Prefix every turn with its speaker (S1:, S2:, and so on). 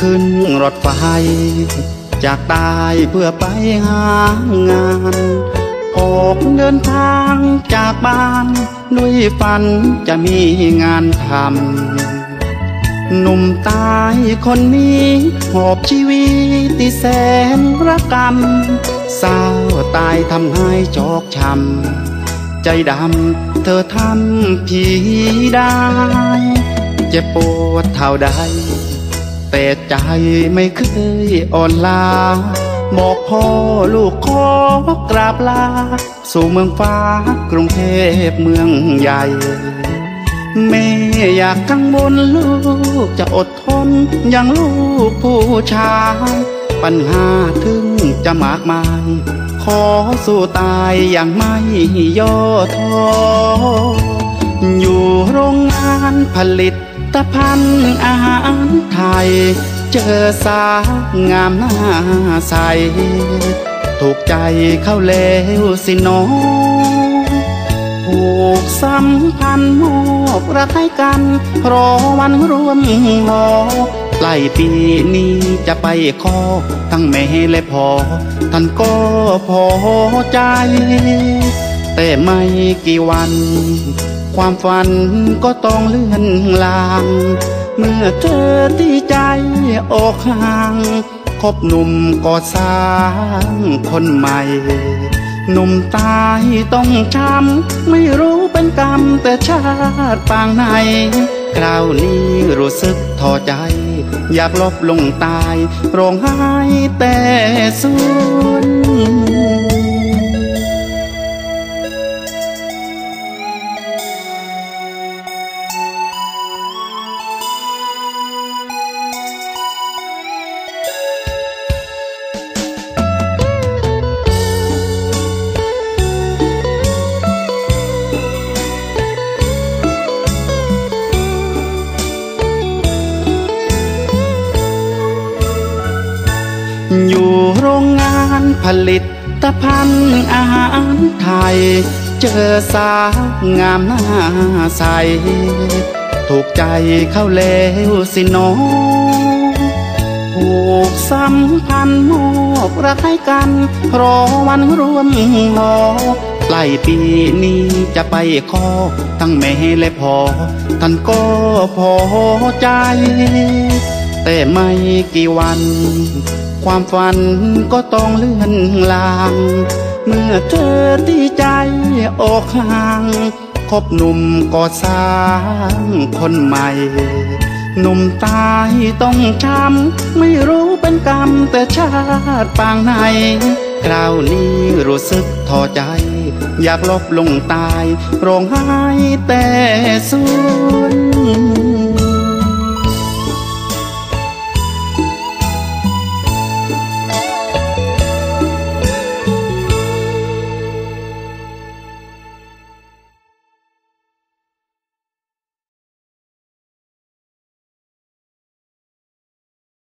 S1: ขึ้นรถไฟ จากตายเพื่อไปหางาน ออกเดินทางจากบ้าน ด้วยฝันจะมีงานทำหนุ่มตายคนนี้หอบชีวิตที่แสนระกำเศร้าตายทำให้จอกช้ำใจดำเธอทำผีได้ เจ็บปวดเท่าใด แต่ใจไม่เคยอ่อนลาบอกพ่อลูกขอกราบลา สู่เมืองฟ้ากรุงเทพเมืองใหญ่ แม่อยากกังวลลูกจะอดทนอย่างลูกผู้ชายปัญหาถึงจะมากมาย ขอสู้ตายอย่างไม่ย่อท้ออยู่โรงงานผลิต ภัณฑ์อาหารไทย เจอสาวงามหน้าใส ถูกใจเข้าแล้วสิน้องผูกสัมพันธ์มอบรักให้กัน รอวันรวมหอใกล้ปีนี้จะไปขอทั้งแม่และพ่อท่านก็พอใจ แต่ไม่กี่วัน ความฝันก็ต้องเลื่อนลาง เมื่อเธอที่ใจออกห่างคบหนุ่มก็สร้างคนใหม่ หนุ่มตายต้องช้ำไม่รู้เป็นกรรมแต่ชาติปางไหนคราวนี้รู้สึกท้อใจ อยากลบลงตาย ร้องไห้แต่สุน อยู่โรงงานผลิตภัณฑ์อาหารไทย เจอสาวงามหน้าใส ถูกใจเข้าแล้วสิน้องผูกสัมพันธ์มอบรักให้กัน รอวันรวมหอใกล้ปีนี้จะไปขอทั้งแม่และพ่อท่านก็พอใจ แต่ไม่กี่วัน ความฝันก็ต้องเลื่อนลาง เมื่อเธอที่ใจออกห่างคบหนุ่มก็สร้างคนใหม่ หนุ่มตายต้องช้ำไม่รู้เป็นกรรมแต่ชาติปางไหนคราวนี้รู้สึกท้อใจ อยากลบลงตาย ร้องไห้แต่สุน